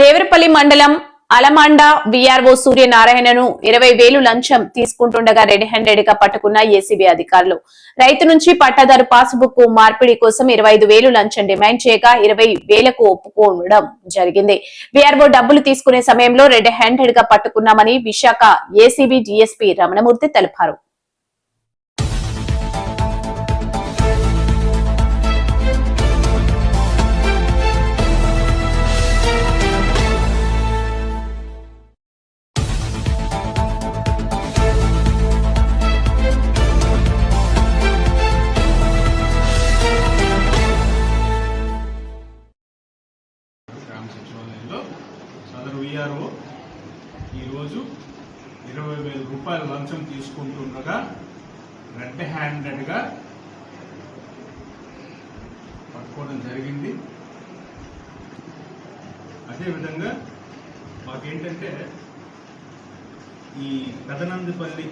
దేవరపల్లి మండలం అలమాండ విఆర్ఓ సూర్యనారాయణను ఇరవై వేలు లంచం తీసుకుంటుండగా రెడ్ హ్యాండెడ్గా పట్టుకున్న ఏసీబీ అధికారులు. రైతు నుంచి పట్టాదారు పాస్బుక్ మార్పిడి కోసం ఇరవై ఐదు వేలు లంచం డిమాండ్ చేయగా ఇరవై వేలకు ఒప్పుకోవడం జరిగింది. విఆర్ఓ డబ్బులు తీసుకునే సమయంలో రెడ్ హ్యాండెడ్గా పట్టుకున్నామని విశాఖ ఏసీబీ డీఎస్పీ రమణమూర్తి తెలిపారు. సదరు విఆర్ఓ ఈరోజు ఇరవై వేల రూపాయల లంచం తీసుకుంటుండగా రెడ్ హ్యాండెడ్గా పట్టుకోవడం జరిగింది. అదేవిధంగా మాకేంటంటే ఈ పెదనందిపల్లి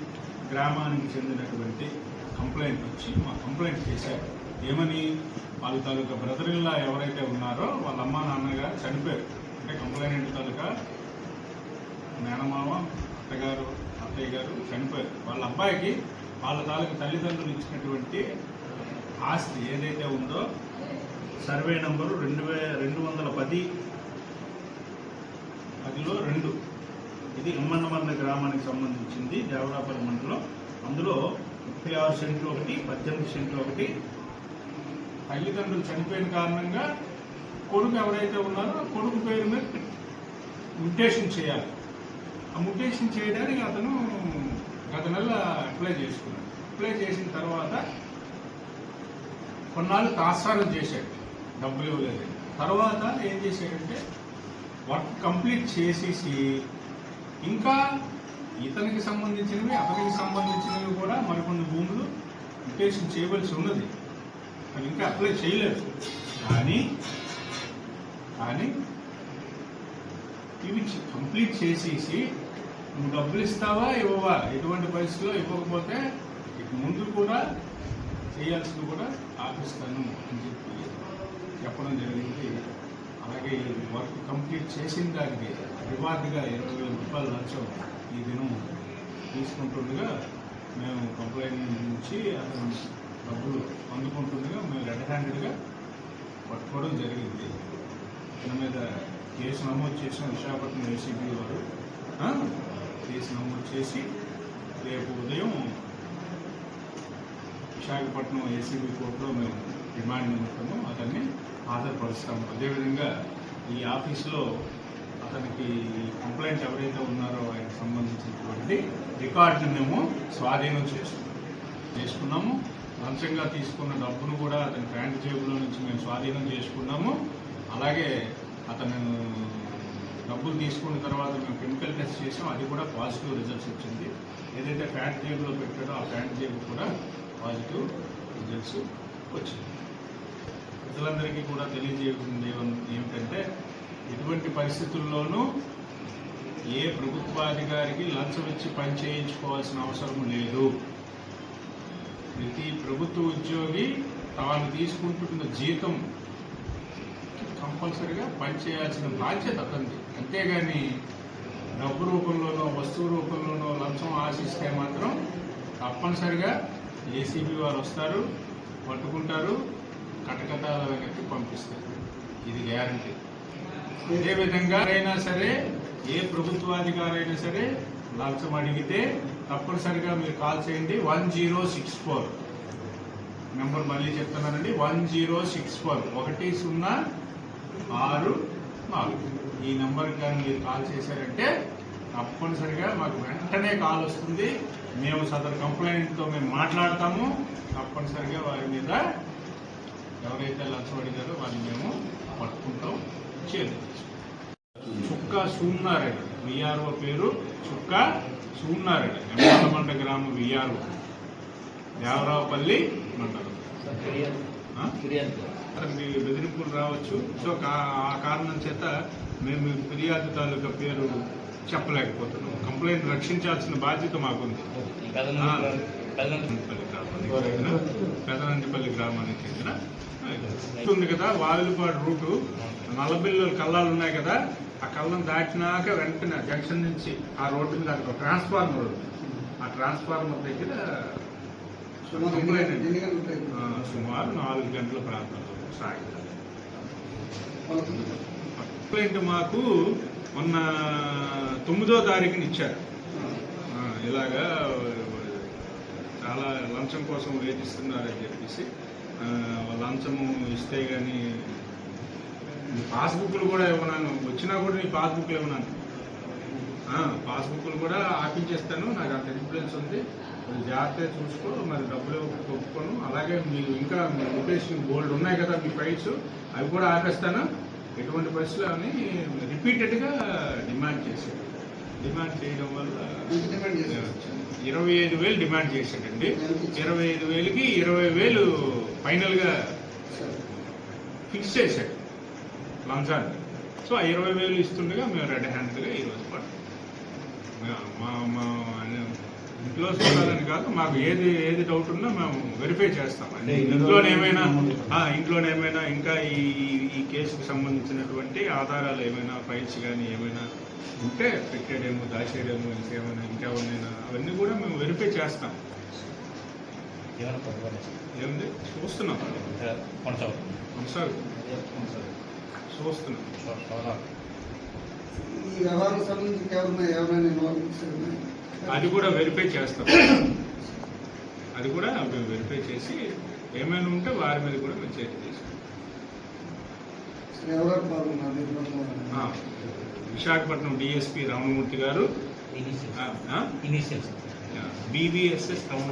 గ్రామానికి చెందినటువంటి కంప్లైంట్ వచ్చి మా కంప్లైంట్ చేశారు. ఏమని? వాళ్ళ తాలూకా బ్రదర్ ఇల్లా ఎవరైతే ఉన్నారో వాళ్ళ అమ్మ నాన్నగారు చనిపోయారు. అంటే కంప్లైంట్ తాలూకా? మేనమామ అత్తగారు అత్తయ్య గారు చనిపోయారు. వాళ్ళ అబ్బాయికి వాళ్ళ తాలూకా తల్లిదండ్రులు ఇచ్చినటువంటి ఆస్తి ఏదైతే ఉందో సర్వే నంబరు రెండు వే రెండు వందల పది. పదిలో రెండు. ఇది ఎమ్మన్నమన్న గ్రామానికి సంబంధించింది దేవరాపల్లి మండలం. అందులో ముప్పై ఆరు సెంట్లు ఒకటి పద్దెనిమిది సెంట్లు ఒకటి. తల్లిదండ్రులు చనిపోయిన కారణంగా కొడుకు ఎవరైతే ఉన్నారో ఆ కొడుకు పేరు మీద మ్యుటేషన్ చేయాలి. ఆ మ్యుటేషన్ చేయడానికి అతను గత నెల అప్లై చేసుకున్నాడు. అప్లై చేసిన తర్వాత కొన్నాళ్ళు తాత్సారం చేశాడు. డబ్బులు ఇవ్వలేదు. తర్వాత ఏం చేశాడంటే వర్క్ కంప్లీట్ చేసేసి ఇంకా ఇతనికి సంబంధించినవి అతనికి సంబంధించినవి కూడా మరికొన్ని భూములు మ్యుటేషన్ చేయవలసి ఉన్నది. అది ఇంకా అప్లై చేయలేదు. కానీ కానీ ఇవి కంప్లీట్ చేసేసి నువ్వు డబ్బులు ఇస్తావా? ఇవ్వవా? ఎటువంటి పరిస్థితిలో ఇవ్వకపోతే ఇక ముందు కూడా చేయాల్సింది కూడా ఆపిస్తాను అని చెప్పి చెప్పడం జరిగింది. అలాగే ఈ వర్క్ కంప్లీట్ చేసిన దానికి రివార్డ్గా ఇరవై వేల రూపాయలు లంచం ఈ దినం తీసుకుంటుండగా మేము కంప్లైంట్ నుంచి అతను డబ్బులు అందుకుంటుండగా మేము రెడ్ హ్యాండెడ్గా పట్టుకోవడం జరిగింది. దాని మీద కేసు నమోదు చేసిన విశాఖపట్నం ఏసీబీ వారు కేసు నమోదు చేసి రేపు ఉదయం విశాఖపట్నం ఏసీబీ కోర్టులో మేము డిమాండ్ నిమిత్తము అతన్ని హాజరుపరుస్తాము. అదేవిధంగా ఈ ఆఫీసులో అతనికి కంప్లైంట్ ఎవరైతే ఉన్నారో ఆయనకు సంబంధించినటువంటి రికార్డుని మేము స్వాధీనం చేసుకున్నాం చేసుకున్నాము. లంచంగా తీసుకున్న డబ్బును కూడా అతని ప్యాంట్ జేబులో నుంచి మేము స్వాధీనం చేసుకున్నాము. అలాగే అతను డబ్బులు తీసుకున్న తర్వాత మేము కెమికల్ టెస్ట్ చేసాం అది కూడా పాజిటివ్ రిజల్ట్స్ వచ్చింది. ఏదైతే ప్యాంట్ జేబులో పెట్టాడో ఆ ప్యాంట్ జేబు కూడా పాజిటివ్ రిజల్ట్స్ వచ్చింది. ప్రజలందరికీ కూడా తెలియజేయకుండా ఏమిటంటే ఎటువంటి పరిస్థితుల్లోనూ ఏ ప్రభుత్వాధికారికి లంచం ఇచ్చి పని చేయించుకోవాల్సిన అవసరం లేదు. ప్రతి ప్రభుత్వ ఉద్యోగి తాను తీసుకుంటున్న జీతం కంపల్సరిగా పనిచేయాల్సిన బాధ్యత అతంది అంతేగాని డబ్బు రూపంలోనో వస్తువు రూపంలోనో లంచం ఆశిస్తే మాత్రం తప్పనిసరిగా ఏసీబీ వారు వస్తారు పట్టుకుంటారు కటకటాల వెనక్కి పంపిస్తారు. ఇది గ్యారంటీ. అదేవిధంగా అయినా సరే ఏ ప్రభుత్వాధికారైనా సరే లంచం అడిగితే తప్పనిసరిగా మీరు కాల్ చేయండి. One zero six four. Number మళ్ళీ చెప్తున్నానండి. One zero six four. ఒకటి సున్నా ఆరు నాలుగు. ఈ నెంబర్కి కానీ మీరు కాల్ చేశారంటే తప్పనిసరిగా మాకు వెంటనే కాల్ వస్తుంది. మేము సదరు కంప్లైంట్తో మేము మాట్లాడతాము. తప్పనిసరిగా వారి మీద ఎవరైతే లంచం అడిగారో వారిని మేము పట్టుకుంటాం. చేదు. చుక్క సూన్నారెడ్డి విఆర్ఓ పేరు చుక్క సూన్నారెడ్డి ఎమ్మాలమండ గ్రామం విఆర్ఓ. దేవరావుపల్లి మండలం. మీ బెదిరింపులు రావచ్చు. సో ఆ కారణం చేత మేము ఫిర్యాదు తాలూకా పేరు చెప్పలేకపోతున్నాం. కంప్లైంట్ రక్షించాల్సిన బాధ్యత మాకుంది. పెదనందిపల్లి గ్రామానికి పెదనందిపల్లి గ్రామానికి చెందిన ఉంది కదా వావిలిపాడు రూటు. నల్లబిల్లు కళ్ళాలు ఉన్నాయి కదా ఆ కళ్ళం దాటినాక వెంటనే జంక్షన్ నుంచి ఆ రోడ్డు మీద అక్కడ ట్రాన్స్ఫార్మర్ ఆ ట్రాన్స్ఫార్మర్ దగ్గర సుమారు నాలుగు గంటల ప్రాంతంలో సాయంత్రం. కంప్లైంట్ మాకు మొన్న తొమ్మిదో తారీఖున ఇచ్చారు. ఇలాగా చాలా లంచం కోసం వేధిస్తున్నారని చెప్పేసి లంచము ఇస్తే కానీ పాస్బుక్లు కూడా ఇవ్వనాను వచ్చినా కూడా నీ పాస్బుక్లు ఇవ్వనాను పాస్బుక్లు కూడా ఆపించేస్తాను నాకు అంత ఇన్ఫ్లుయెన్స్ ఉంది. జాగ్రత్తగా చూసుకో మరి డబ్బులు ఒప్పుకోను అలాగే మీరు ఇంకా మీ లొకేషన్ బోల్డ్ ఉన్నాయి కదా మీ ఫైల్స్ అవి కూడా ఆపేస్తాను. ఎటువంటి పరిస్థితులు అని రిపీటెడ్గా డిమాండ్ చేశాడు. డిమాండ్ చేయడం వల్ల? ఇరవై ఐదు వేలు డిమాండ్ చేశాడండి. ఇరవై ఐదు వేలకి ఇరవై వేలు ఫైనల్గా. ఫిక్స్ చేశాడు. లంచాన్ని. సో ఆ ఇరవై వేలు ఇస్తుండగా మేము రెడ్ హ్యాండ్గా ఈరోజు మా ఇంట్లో చూడాలని కాదు మాకు ఏది ఏది డౌట్ ఉన్నా మేము వెరిఫై చేస్తాం అంటే ఇంట్లోనేమైనా ఇంట్లోనేమైనా ఇంకా ఈ ఈ- కేసుకు సంబంధించినటువంటి ఆధారాలు ఏమైనా ఫైల్స్ కానీ ఏమైనా ఉంటే పెట్టేయడము దాచేయడేమో ఇంకేమైనా ఇంకేమైనా అవన్నీ కూడా మేము వెరిఫై చేస్తాం ఏముంది చూస్తున్నాం కొనసాగుతుంది కొనసాగు చూస్తున్నాం ఈ వ్యవహారం సంబంధించి ఎవరైనా ఎవరైనా ఇన్వాల్వ్ అది కూడా వెరిఫై చేస్తాం. అది కూడా మేము వెరిఫై చేసి ఏమైనా ఉంటే వారి మీద కూడా మేము చర్య తీసుకుంటాం. విశాఖపట్నం డిఎస్పి రామమూర్తి గారు ఇనిషియల్స్. ఆ, ఆ, ఇనిషియల్స్. బీవీఎస్ఎస్ రమణ